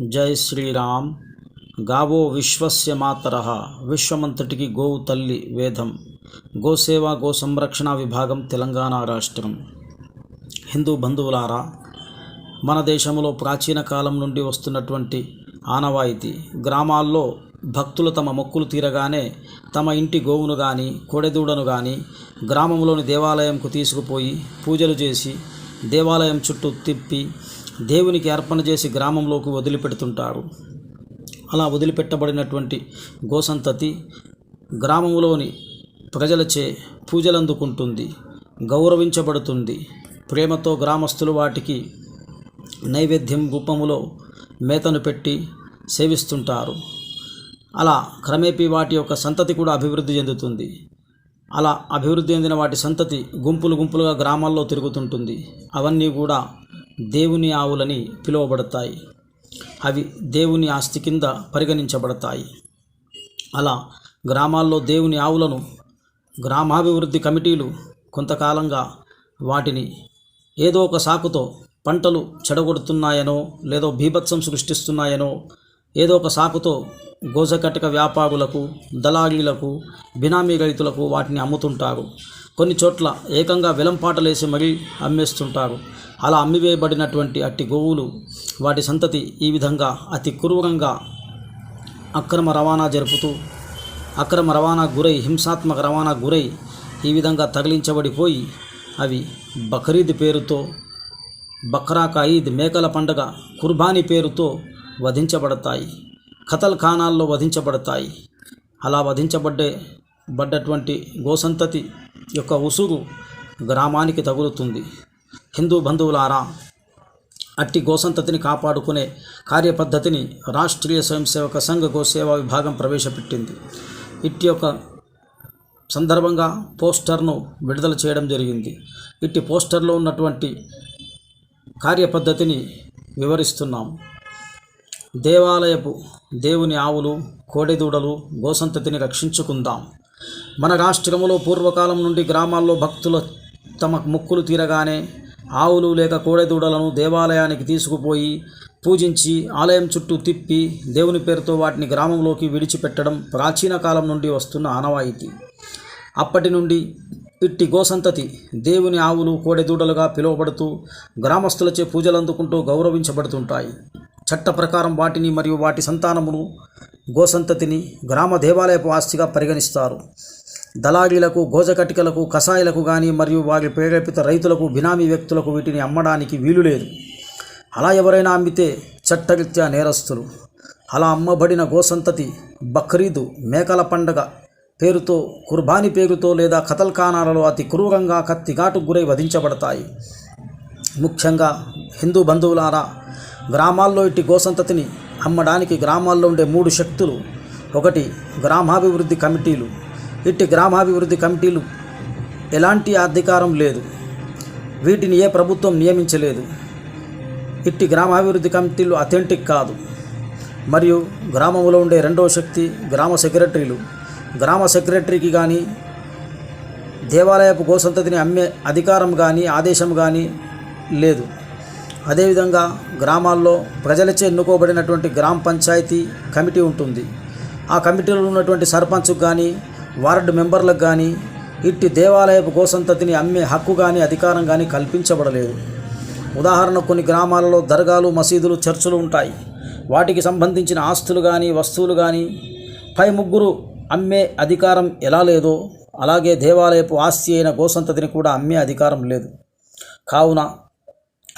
జై శ్రీరామ్. గావో విశ్వస్య మాతరః. విశ్వమంతటికి గోవు తల్లి వేదం. గోసేవ గో సంరక్షణ విభాగం తెలంగాణ రాష్ట్రం. హిందూ బంధువులారా మన దేశంలో ప్రాచీన కాలం నుండి వస్తున్నటువంటి ఆనవాయితీ. గ్రామాల్లో భక్తులు తమ మొక్కులు తీరగానే తమ ఇంటి గోవును కానీ కోడెదూడను కానీ గ్రామంలోని దేవాలయంకు తీసుకుపోయి పూజలు చేసి దేవాలయం చుట్టూ తిప్పి దేవునికి అర్పణ చేసి గ్రామంలోకి వదిలిపెడుతుంటారు. అలా వదిలిపెట్టబడినటువంటి గోసంతతి గ్రామంలోని ప్రజలచే పూజలందుకుంటుంది గౌరవించబడుతుంది. ప్రేమతో గ్రామస్తులు వాటికి నైవేద్యం రూపములో మేతను పెట్టి సేవిస్తుంటారు. అలా క్రమేపీ వాటి యొక్క సంతతి కూడా అభివృద్ధి చెందుతుంది. అలా అభివృద్ధి చెందిన వాటి సంతతి గుంపులు గుంపులుగా గ్రామాల్లో తిరుగుతుంటుంది. అవన్నీ కూడా దేవుని ఆవులని పిలువబడతాయి. అవి దేవుని ఆస్తి కింద పరిగణించబడతాయి. అలా గ్రామాల్లో దేవుని ఆవులను గ్రామాభివృద్ధి కమిటీలు కొంతకాలంగా వాటిని ఏదో ఒక సాకుతో పంటలు చెడగొడుతున్నాయనో లేదో బీభత్సం సృష్టిస్తున్నాయనో ఏదో ఒక సాకుతో గోజకటక వ్యాపారులకు దళారీలకు బినామీ రైతులకు వాటిని అమ్ముతుంటారు. కొన్ని చోట్ల ఏకంగా వెలంపాటలేసి మరీ అమ్మేస్తుంటారు. అలా అమ్మివేయబడినటువంటి అట్టి గోవులు వాటి సంతతి ఈ విధంగా అతి క్రూరంగా అక్రమ రవాణా జరుపుతూ అక్రమ రవాణా గురై హింసాత్మక రవాణా గురై ఈ విధంగా తగిలించబడిపోయి అవి బక్రీద్ పేరుతో బక్రాకా ఈద్ మేకల పండగ కుర్బానీ పేరుతో వధించబడతాయి. ఖతల్ ఖానాల్లో వధించబడతాయి. అలా వధించబడ్డే బడ్డటువంటి గోసంతతి యొక్క ఉసురు గ్రామానికి తగులుతుంది. హిందూ బంధువులారా అట్టి గోసంతతిని కాపాడుకునే కార్యపద్ధతిని రాష్ట్రీయ స్వయం సేవక సంఘ గోసేవా విభాగం ప్రవేశపెట్టింది. ఇట్టి యొక్క సందర్భంగా పోస్టర్ను విడుదల చేయడం జరిగింది. ఇట్టి పోస్టర్లో ఉన్నటువంటి కార్యపద్ధతిని వివరిస్తున్నాం. దేవాలయపు దేవుని ఆవులు కోడెదూడలు గోసంతతిని రక్షించుకుందాం. మన రాష్ట్రములో పూర్వకాలం నుండి గ్రామాల్లో భక్తుల తమ మొక్కులు తీరగానే ఆవులు లేక కోడెదూడలను దేవాలయానికి తీసుకుపోయి పూజించి ఆలయం చుట్టూ తిప్పి దేవుని పేరుతో వాటిని గ్రామంలోకి విడిచిపెట్టడం ప్రాచీన కాలం నుండి వస్తున్న ఆనవాయితీ. అప్పటి నుండి ఇట్టి గోసంతతి దేవుని ఆవులు కోడెదూడలుగా పిలువబడుతూ గ్రామస్తులచే పూజలు అందుకుంటూ గౌరవించబడుతుంటాయి. చట్ట ప్రకారం వాటిని మరియు వాటి సంతానమును గోసంతతిని గ్రామ దేవాలయపు ఆస్తిగా పరిగణిస్తారు. దళారీలకు గోజకటికలకు కషాయాలకు కానీ మరియు వారి ప్రేరేపిత రైతులకు బినామీ వ్యక్తులకు వీటిని అమ్మడానికి వీలు లేదు. అలా ఎవరైనా అమ్మితే చట్టరీత్యా నేరస్తులు. అలా అమ్మబడిన గోసంతతి బక్రీదు మేకల పండగ పేరుతో కుర్బానీ పేరుతో లేదా కతల్ఖానాలలో అతి క్రూరంగా కత్తిఘాటు గురై వధించబడతాయి. ముఖ్యంగా హిందూ బంధువులారా గ్రామాల్లో ఇట్టి గోసంతతిని అమ్మడానికి గ్రామాల్లో ఉండే మూడు శక్తులు ఒకటి గ్రామాభివృద్ధి కమిటీలు ఇట్టి గ్రామాభివృద్ధి కమిటీలు ఎలాంటి అధికారం లేదు. వీటిని ఏ ప్రభుత్వం నియమించలేదు. ఇట్టి గ్రామాభివృద్ధి కమిటీలు అథెంటిక్ కాదు. మరియు గ్రామంలో ఉండే రెండవ శక్తి గ్రామ సెక్రటరీలు. గ్రామ సెక్రటరీకి కానీ దేవాలయపు గోసంతతిని అమ్మే అధికారం కానీ ఆదేశం కానీ లేదు. అదేవిధంగా గ్రామాల్లో ప్రజలచే ఎన్నుకోబడినటువంటి గ్రామ పంచాయతీ కమిటీ ఉంటుంది. ఆ కమిటీలో ఉన్నటువంటి సర్పంచ్కు కానీ వార్డు మెంబర్లకు కానీ ఇట్టి దేవాలయపు గోసంతతిని అమ్మే హక్కు కానీ అధికారం కానీ కల్పించబడలేదు. ఉదాహరణ కొన్ని గ్రామాలలో దర్గాలు మసీదులు చర్చులు ఉంటాయి. వాటికి సంబంధించిన ఆస్తులు కానీ వస్తువులు కానీ పై ముగ్గురు అమ్మే అధికారం ఎలా లేదో అలాగే దేవాలయపు ఆస్తి అయిన గోసంతతిని కూడా అమ్మే అధికారం లేదు. కావున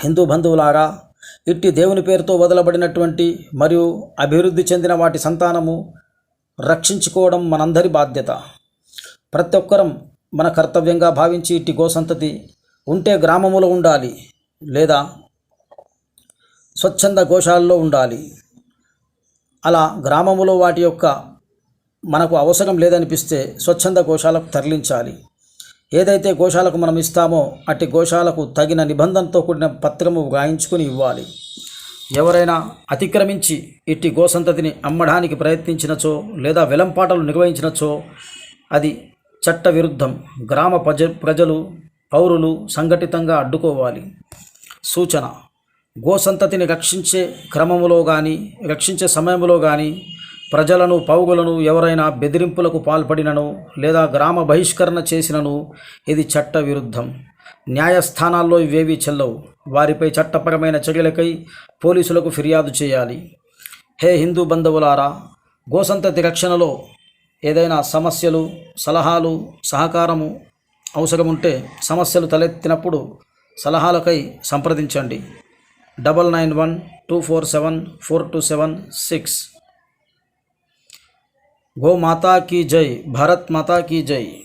హిందూ బంధువులారా ఇట్టి దేవుని పేరుతో వదలబడినటువంటి మరియు అభివృద్ధి చెందిన వాటి సంతానము రక్షించుకోవడం మనందరి బాధ్యత. ప్రతి ఒక్కరం మన కర్తవ్యంగా భావించి ఇట్టి గోసంతతి ఉంటే గ్రామములో ఉండాలి లేదా స్వచ్ఛంద గోశాలలో ఉండాలి. అలా గ్రామములో వాటి యొక్క మనకు అవసరం లేదనిపిస్తే స్వచ్ఛంద గోశాలకు తరలించాలి. ఏదైతే గోశాలకు మనం ఇస్తామో అట్టి గోశాలకు తగిన నిబంధనతో కూడిన పత్రము వ్రాయించుకుని ఇవ్వాలి. ఎవరైనా అతిక్రమించి ఇట్టి గోసంతతిని అమ్మడానికి ప్రయత్నించినచో లేదా వెలంపాటలు నిర్వహించినచో అది చట్ట విరుద్ధం గ్రామ ప్రజ ప్రజలు పౌరులు సంఘటితంగా అడ్డుకోవాలి. సూచన. గోసంతతిని రక్షించే క్రమములో కానీ రక్షించే సమయంలో కానీ ప్రజలను పౌగులను ఎవరైనా బెదిరింపులకు పాల్పడినను లేదా గ్రామ బహిష్కరణ చేసినను ఇది చట్ట విరుద్ధం న్యాయస్థానాల్లో ఇవేవీ చెల్లవు. వారిపై చట్టపరమైన చర్యలకై పోలీసులకు ఫిర్యాదు చేయాలి. హే హిందూ బంధువులారా గోసంతతి రక్షణలో ఏదైనా సమస్యలు సలహాలు సహకారము అవసరముంటే సమస్యలు తలెత్తినప్పుడు సలహాలకై సంప్రదించండి. Double nine one two four seven four two seven six. Go మాతా కీ జై భారత్ మాతా కీ జై.